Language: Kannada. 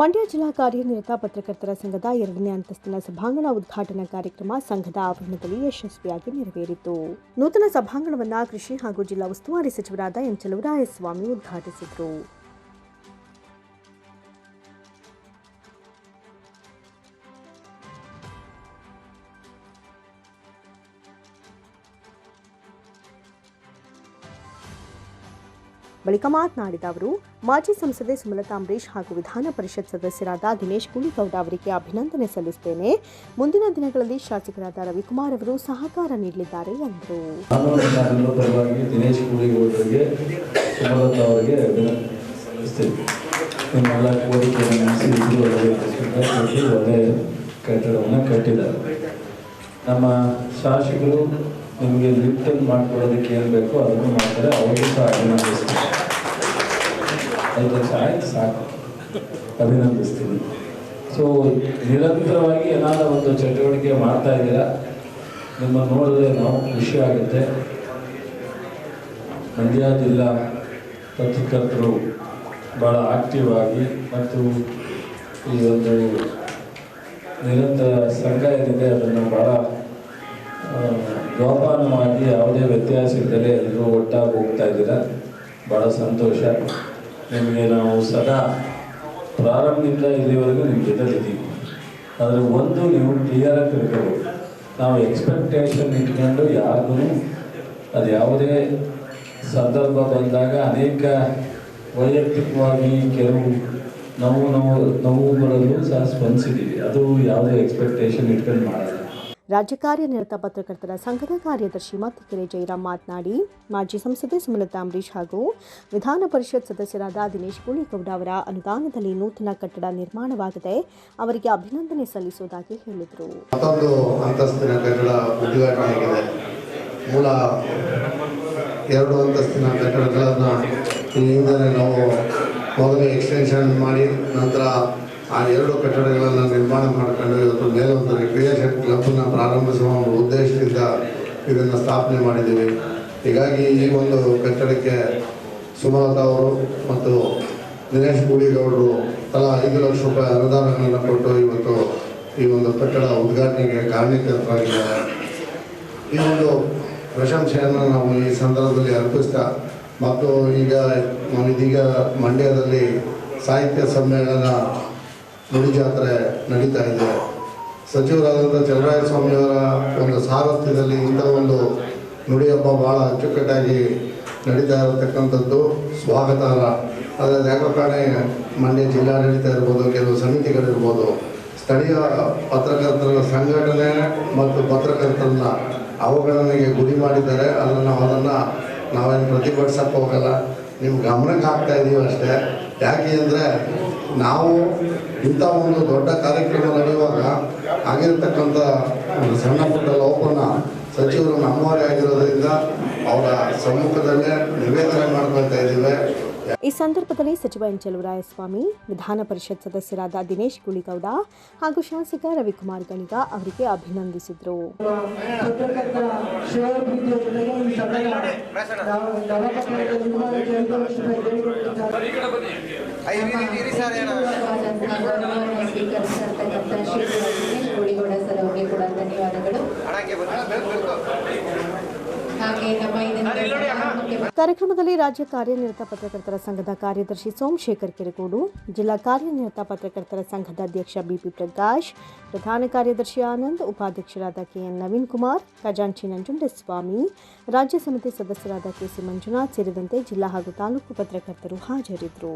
ಮಂಡ್ಯ ಜಿಲ್ಲಾ ಕಾರ್ಯನಿರತ ಪತ್ರಕರ್ತರ ಸಂಘದ ಎರಡನೇ ಅಂತಸ್ತಿನ ಸಭಾಂಗಣ ಉದ್ಘಾಟನಾ ಕಾರ್ಯಕ್ರಮ ಸಂಘದ ಆವರಣದಲ್ಲಿ ಯಶಸ್ವಿಯಾಗಿ ನೆರವೇರಿತು. ನೂತನ ಸಭಾಂಗಣವನ್ನು ಕೃಷಿ ಹಾಗೂ ಜಿಲ್ಲಾ ಉಸ್ತುವಾರಿ ಸಚಿವರಾದ ಎಂ ಚಲುವರಾಯಸ್ವಾಮಿ ಉದ್ಘಾಟಿಸಿದರು. ಬಳಿಕ ಮಾತನಾಡಿದ ಅವರು, ಮಾಜಿ ಸಂಸದೆ ಸುಮಲತಾ ಅಂಬರೀಶ್ ಹಾಗೂ ವಿಧಾನ ಪರಿಷತ್ ಸದಸ್ಯರಾದ ದಿನೇಶ್ ಗುಳಿಗೌಡ ಅವರಿಗೆ ಅಭಿನಂದನೆ ಸಲ್ಲಿಸುತ್ತೇನೆ. ಮುಂದಿನ ದಿನಗಳಲ್ಲಿ ಶಾಸಕರಾದ ರವಿಕುಮಾರ್ ಅವರು ಸಹಕಾರ ನೀಡಲಿದ್ದಾರೆ ಎಂದರು. ಕಟ್ಟಡವನ್ನು ಕಟ್ಟಿದ್ದಾರೆ. ನಮ್ಮ ಶಾಸಕರು ನಿಮಗೆ ಲಿಫ್ಟನ್ನು ಮಾಡ್ಕೊಳ್ಳೋದಕ್ಕೆ ಏನ್ ಬೇಕು ಅದನ್ನು ಮಾಡ್ತಾರೆ, ಅವರಿಗೂ ಸಹ ಅಭಿನಂದಿಸ್ತೀನಿ. ಐದು ಲಕ್ಷ ಆಯ್ತು, ಸಾಕು. ಅಭಿನಂದಿಸ್ತೀನಿ. ಸೊ ನಿರಂತರವಾಗಿ ಏನಾದರೂ ಒಂದು ಚಟುವಟಿಕೆ ಮಾಡ್ತಾ ಇದ್ದೀರಾ? ನಿಮ್ಮ ನೋಡಿದ್ರೆ ನಾವು ಖುಷಿ ಆಗುತ್ತೆ. ಮಂಡ್ಯ ಜಿಲ್ಲಾ ಪತ್ರಕರ್ತರು ಭಾಳ ಆಕ್ಟಿವ್ ಆಗಿ ಮತ್ತು ಈ ಒಂದು ನಿರಂತರ ಸಂಘ ಏನಿದೆ, ಅದನ್ನು ಭಾಳ ಜೋಪಾನವಾಗಿ ಯಾವುದೇ ವ್ಯತ್ಯಾಸ ಇದ್ದರೆ ಎಲ್ಲರೂ ಒಟ್ಟಾಗಿ ಹೋಗ್ತಾ ಇದ್ದೀರಾ? ಭಾಳ ಸಂತೋಷ. ನಿಮಗೆ ನಾವು ಸದಾ ಪ್ರಾರಂಭದಿಂದ ಇಲ್ಲಿವರೆಗೂ ನಿಮ್ಮ ಜೊತೆಲಿದ್ದೀವಿ ಆದರೆ ಒಂದು ನೀವು ಕ್ಲಿಯರಾಗಿ ತಿಳ್ಕೋಬೇಕು. ನಾವು ಎಕ್ಸ್ಪೆಕ್ಟೇಷನ್ ಇಟ್ಕೊಂಡು ಯಾರಿಗೂ ಅದು ಯಾವುದೇ ಸಂದರ್ಭ ಬಂದಾಗ ಅನೇಕ ವೈಯಕ್ತಿಕವಾಗಿ ಕೆಲವು ನೋವು ನೋವು ನೋವುಗಳಲ್ಲೂ ಸಹ ಸ್ಪಂದಿಸಿದ್ದೀವಿ. ಅದು ಯಾವುದೇ ಎಕ್ಸ್ಪೆಕ್ಟೇಷನ್ ಇಟ್ಕೊಂಡು ಮಾಡಲ್ಲ. ರಾಜ್ಯ ಕಾರ್ಯನಿರತ ಪತ್ರಕರ್ತರ ಸಂಘದ ಕಾರ್ಯದರ್ಶಿ ಮತ್ತಿಕೆರೆ ಜಯರಾಮ್ ಮಾತನಾಡಿ, ಮಾಜಿ ಸಂಸದೆ ಸುಮಲತಾ ಅಂಬರೀಶ್ ಹಾಗೂ ವಿಧಾನ ಪರಿಷತ್ ಸದಸ್ಯರಾದ ದಿನೇಶ್ ಗುಳಿಗೌಡ ಅವರ ಅನುದಾನದಲ್ಲಿ ನೂತನ ಕಟ್ಟಡ ನಿರ್ಮಾಣವಾಗಿದೆ. ಅವರಿಗೆ ಅಭಿನಂದನೆ ಸಲ್ಲಿಸುವುದಾಗಿ ಹೇಳಿದರು. ಎರಡು ಅಂತಸ್ತಿನ ಕಟ್ಟಡಗಳನ್ನು ನಾವು ಎಕ್ಸ್ಟೆನ್ಷನ್ ಮಾಡಿ, ನಂತರ ಆ ಎರಡು ಕಟ್ಟಡಗಳನ್ನು ನಿರ್ಮಾಣ ಮಾಡಿಕೊಂಡು ಇವತ್ತು ಮೇಲೊಂದು ರಿಕ್ರಿಯೇಷನ್ ಕ್ಲಬ್ನ ಪ್ರಾರಂಭಿಸುವ ಒಂದು ಉದ್ದೇಶದಿಂದ ಇದನ್ನು ಸ್ಥಾಪನೆ ಮಾಡಿದ್ದೀವಿ. ಹೀಗಾಗಿ ಈ ಒಂದು ಕಟ್ಟಡಕ್ಕೆ ಸುಮಲತಾ ಅವರು ಮತ್ತು ದಿನೇಶ್ ಗೂಳಿಗೌಡರು ತಲಾ ಐದು ಲಕ್ಷ ರೂಪಾಯಿ ಅನುದಾನಗಳನ್ನು ಕೊಟ್ಟು ಇವತ್ತು ಈ ಒಂದು ಕಟ್ಟಡ ಉದ್ಘಾಟನೆಗೆ ಕಾರಣೀಕರ್ತರಾಗಿದ್ದಾರೆ ಈ ಒಂದು ಪ್ರಶಂಸೆಯನ್ನು ನಾವು ಈ ಸಂದರ್ಭದಲ್ಲಿ ಅರ್ಪಿಸ್ತಾ ಮತ್ತು ಈಗ ಇದೀಗ ಮಂಡ್ಯದಲ್ಲಿ ಸಾಹಿತ್ಯ ಸಮ್ಮೇಳನ ನುಡಿ ಜಾತ್ರೆ ನಡೀತಾ ಇದೆ. ಸಚಿವರಾದಂಥ ಚಲರಾಯಸ್ವಾಮಿಯವರ ಒಂದು ಸಾರಥ್ಯದಲ್ಲಿ ಇಂಥ ಒಂದು ನುಡಿ ಹಬ್ಬ ಭಾಳ ಅಚ್ಚುಕಟ್ಟಾಗಿ ನಡೀತಾ ಇರತಕ್ಕಂಥದ್ದು. ಸ್ವಾಗತಾರ್ಹ ಆದರೆ ಯಾಕೋ ಕಾರಣ ಮಂಡ್ಯ ಜಿಲ್ಲಾಡಳಿತ ಇರ್ಬೋದು, ಕೆಲವು ಸಮಿತಿಗಳಿರ್ಬೋದು, ಸ್ಥಳೀಯ ಪತ್ರಕರ್ತರ ಸಂಘಟನೆ ಮತ್ತು ಪತ್ರಕರ್ತರನ್ನ ಅವಗಣನೆಗೆ ಗುರಿ ಮಾಡಿದ್ದಾರೆ. ಅದನ್ನು ನಾವು ಅದನ್ನು ನಾವೇನು ಪ್ರತಿಭಟಿಸಕ್ಕೆ ಹೋಗಲ್ಲ. ನಿಮ್ಮ ಗಮನಕ್ಕೆ ಹಾಕ್ತಾ ಇದ್ದೀವಿ ಅಷ್ಟೇ. ಯಾಕೆ ಅಂದರೆ ನಾವು ಇಂಥ ಒಂದು ದೊಡ್ಡ ಕಾರ್ಯಕ್ರಮ ನಡೆಯುವಾಗ ಆಗಿರ್ತಕ್ಕಂಥ ಒಂದು ಸಣ್ಣ ಪುಟ್ಟ ಲೋಪನ ಸಚಿವರು ನಮ್ಮವರೇ ಆಗಿರೋದ್ರಿಂದ ಅವರ ಸಮ್ಮುಖದಲ್ಲೇ ನಿವೇದನೆ ಮಾಡ್ಕೊಳ್ತಾ ಇದ್ದೀವಿ. ಈ ಸಂದರ್ಭದಲ್ಲಿ ಸಚಿವ ಎನ್ ಚಲುವರಾಯಸ್ವಾಮಿ ವಿಧಾನ ಪರಿಷತ್ ಸದಸ್ಯರಾದ ದಿನೇಶ್ ಗುಳಿಗೌಡ ಹಾಗೂ ಶಾಸಕ ರವಿಕುಮಾರ್ ಗಣಿಗ ಅವರಿಗೆ ಅಭಿನಂದಿಸಿದರು. ಕೂಡ ಧನ್ಯವಾದಗಳು. ಕಾರ್ಯಕ್ರಮದಲ್ಲಿ ರಾಜ್ಯ ಕಾರ್ಯನಿರತ ಪತ್ರಕರ್ತರ ಸಂಘದ ಕಾರ್ಯದರ್ಶಿ ಸೋಮಶೇಖರ್ ಕೆರೆಗೋಡು, ಜಿಲ್ಲಾ ಕಾರ್ಯನಿರತ ಪತ್ರಕರ್ತರ ಸಂಘದ ಅಧ್ಯಕ್ಷ ಬಿಪಿ ಪ್ರಕಾಶ್, ಪ್ರಧಾನ ಕಾರ್ಯದರ್ಶಿ ಆನಂದ್, ಉಪಾಧ್ಯಕ್ಷರಾದ ಕೆಎನ್ ನವೀನ್ ಕುಮಾರ್, ಖಜಾಂಚಿ ನಂಜುಂಡಸ್ವಾಮಿ, ರಾಜ್ಯ ಸಮಿತಿ ಸದಸ್ಯರಾದ ಕೆಸಿ ಮಂಜುನಾಥ್ ಸೇರಿದಂತೆ ಜಿಲ್ಲಾ ಹಾಗೂ ತಾಲೂಕು ಪತ್ರಕರ್ತರು ಹಾಜರಿದ್ದರು.